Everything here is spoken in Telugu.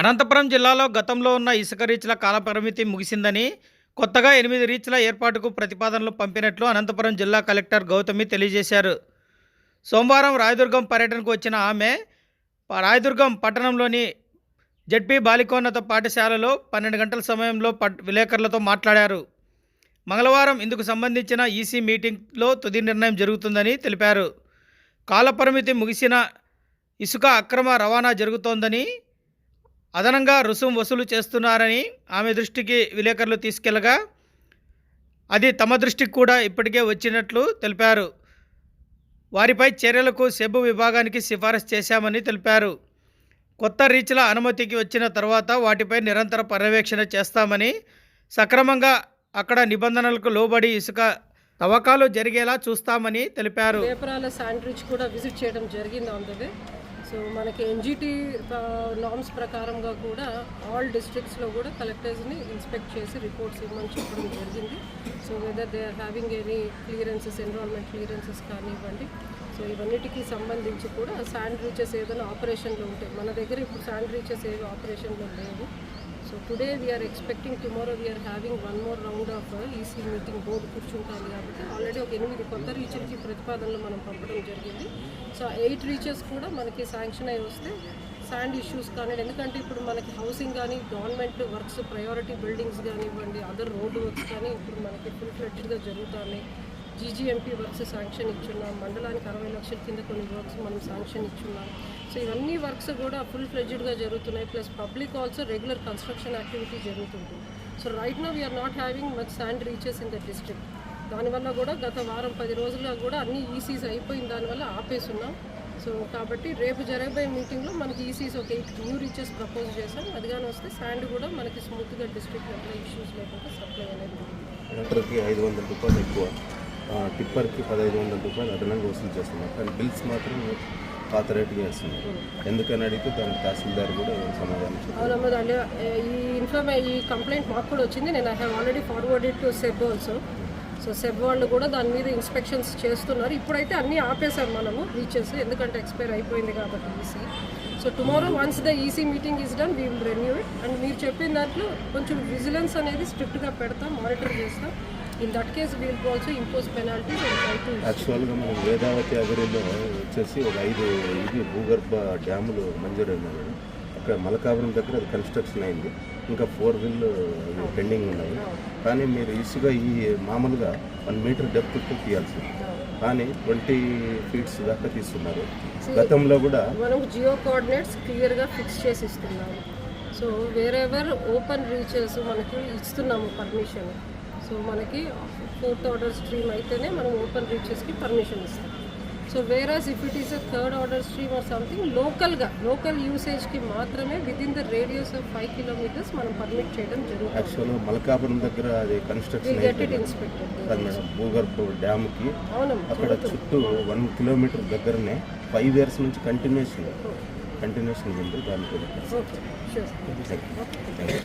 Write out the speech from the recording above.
అనంతపురం జిల్లాలో గతంలో ఉన్న ఇసుక రీచ్ల కాలపరిమితి ముగిసిందని కొత్తగా ఎనిమిది రీచ్ల ఏర్పాటుకు ప్రతిపాదనలు పంపినట్లు అనంతపురం జిల్లా కలెక్టర్ గౌతమి తెలియజేశారు. సోమవారం రాయదుర్గం పర్యటనకు వచ్చిన ఆమె రాయదుర్గం పట్టణంలోని జడ్పీ బాలికోన్నత పాఠశాలలో పన్నెండు గంటల సమయంలో పట్ విలేకరులతో మాట్లాడారు. మంగళవారం ఇందుకు సంబంధించిన ఈసీ మీటింగ్లో తుది నిర్ణయం జరుగుతుందని తెలిపారు. కాలపరిమితి ముగిసిన ఇసుక అక్రమ రవాణా జరుగుతోందని అదనంగా రుసుం వసూలు చేస్తున్నారని ఆమె దృష్టికి విలేకరులు తీసుకెళ్ళగా అది తమ దృష్టికి కూడా ఇప్పటికే వచ్చినట్లు తెలిపారు. వారిపై చర్యలకు సెబు విభాగానికి సిఫారసు చేశామని తెలిపారు. కొత్త రీచ్ల అనుమతికి వచ్చిన తర్వాత వాటిపై నిరంతర పర్యవేక్షణ చేస్తామని సక్రమంగా అక్కడ నిబంధనలకు లోబడి ఇసుక తవ్వకాలు జరిగేలా చూస్తామని తెలిపారు. శాండ్రిచ్ కూడా విజిట్ చేయడం జరిగింది ఆన్ ద వే. సో మనకి ఎన్జిటి నామ్స్ ప్రకారంగా కూడా ఆల్ డిస్ట్రిక్ట్స్లో కూడా కలెక్టర్స్ని ఇన్స్పెక్ట్ చేసి రిపోర్ట్స్ ఇవ్వమని చెప్పడం జరిగింది. So whether they are having any clearances environment clearances కానివ్వండి. సో ఇవన్నిటికీ సంబంధించి కూడా శాండ్ రీచెస్ ఏదైనా ఆపరేషన్లో ఉంటాయి మన దగ్గర ఇప్పుడు శాండ్ రీచెస్ ఏవి ఆపరేషన్లో లేవు. So today we're expecting tomorrow we're having one more round of EC meeting board కూర్చుంటారు కాబట్టి ఆల్రెడీ ఒక ఎనిమిది కొత్త రీచెస్కి ప్రతిపాదనలు మనం పంపడం జరిగింది. సో ఎయిట్ రీచెస్ కూడా మనకి శాంక్షన్ అయి వస్తే శాండ్ ఇష్యూస్ కానీ ఎందుకంటే ఇప్పుడు మనకి హౌసింగ్ కానీ గవర్నమెంట్ వర్క్స్ ప్రయారిటీ బిల్డింగ్స్ కానివ్వండి అదర్ రోడ్ వర్క్స్ కానీ ఇప్పుడు మనకి ఫుల్ ఫ్లెడ్జ్గా జరుగుతున్నాయి. జీజీఎంపీ వర్క్స్ శాంక్షన్ ఇచ్చున్నాం. మండలానికి అరవై లక్షల కింద కొన్ని వర్క్స్ మనం శాంక్షన్ ఇచ్చున్నాం. సో ఇవన్నీ వర్క్స్ కూడా ఫుల్ ఫ్లెడ్జ్డ్గా జరుగుతున్నాయి. Plus public also regular construction activity జరుగుతుంది. So right now we're not having much sand reaches in the district. దానివల్ల కూడా గత వారం పది రోజులుగా కూడా అన్ని ఈసీస్ అయిపోయిన దానివల్ల ఆపేస్తున్నాం సో కాబట్టి రేపు జరగబోయే మీటింగ్లో మనకి ఈసీస్ ఒక ఎయిట్ న్యూ రీచెస్ ప్రపోజ్ చేశాం. అదిగానే వస్తే శాండ్ కూడా మనకి స్మూత్గా డిస్ట్రిక్ట్ ఎట్లా ఇష్యూస్ లేకుండా సప్లై అనేది ఐదు వందల రూపాయలు ఎక్కువ. టిప్పర్కి పదహైదు వందల రూపాయలు అదనంగా వసూలు చేస్తున్నారు. కానీ బిల్స్ మాత్రం పాత రేటుగా వేస్తున్నారు. ఎందుకని అడిగితే దానికి తహసీల్దార్ కూడా సమాధానం ఈ ఇన్ఫర్మే ఈ కంప్లైంట్ మాకు కూడా వచ్చింది. నేను I have already forwarded to SEB also so SEB వాళ్ళు కూడా దాని మీద ఇన్స్పెక్షన్స్ చేస్తున్నారు. ఇప్పుడైతే అన్నీ ఆపేసాం మనము రీచెస్ ఎందుకంటే ఎక్స్పైర్ అయిపోయింది కాబట్టి EC. So tomorrow once the EC meeting is done we will renew it and మీరు చెప్పిన దాంట్లో కొంచెం విజిలెన్స్ అనేది స్ట్రిక్ట్గా పెడతాం మానిటర్ చేస్తాం. In that case we'll also impose penalties యాక్చువల్గా మనం వేదావతి అగరిలో వచ్చేసి ఒక ఐదు ఇది భూగర్భ డ్యాములు మంజూరైనాయి మేడం అక్కడ మలకాపురం దగ్గర అది కన్స్ట్రక్షన్ అయింది. ఇంకా ఫోర్ వీల్ పెండింగ్ ఉన్నాయి కానీ మీరు ఇసుక ఈ మామూలుగా వన్ మీటర్ డెప్త్ తీయాల్సింది. కానీ ట్వంటీ ఫీట్స్ దాకా తీస్తున్నారు. గతంలో కూడా మనం జియో కోఆర్డినేట్స్ క్లియర్గా ఫిక్స్ చేసి ఇస్తున్నాము. సో వేరెవర్ ఓపెన్ రీచెస్ మనకి ఇస్తున్నాము పర్మిషన్ సో మనకి ఫోర్త్ ఆర్డర్ స్ట్రీమ్ అయితేనే మనం ఓపెన్ రీచెస్కి పర్మిషన్ ఇస్తాం. So whereas if it is a third order stream or something లోకల్గా లోకల్ యూసేజ్కి మాత్రమే with in the radius of five kilometres మనం పర్మిట్ చేయడం జరుగుతుంది. మలకాపురం దగ్గర అది కన్స్ట్రక్షన్ భూగర్భ డ్యామ్కి. అక్కడ చుట్టూ వన్ కిలోమీటర్ దగ్గరనే ఫైవ్ ఇయర్స్ నుంచి కంటిన్యూషన్ కంటిన్యూషన్ ఉంది దానికి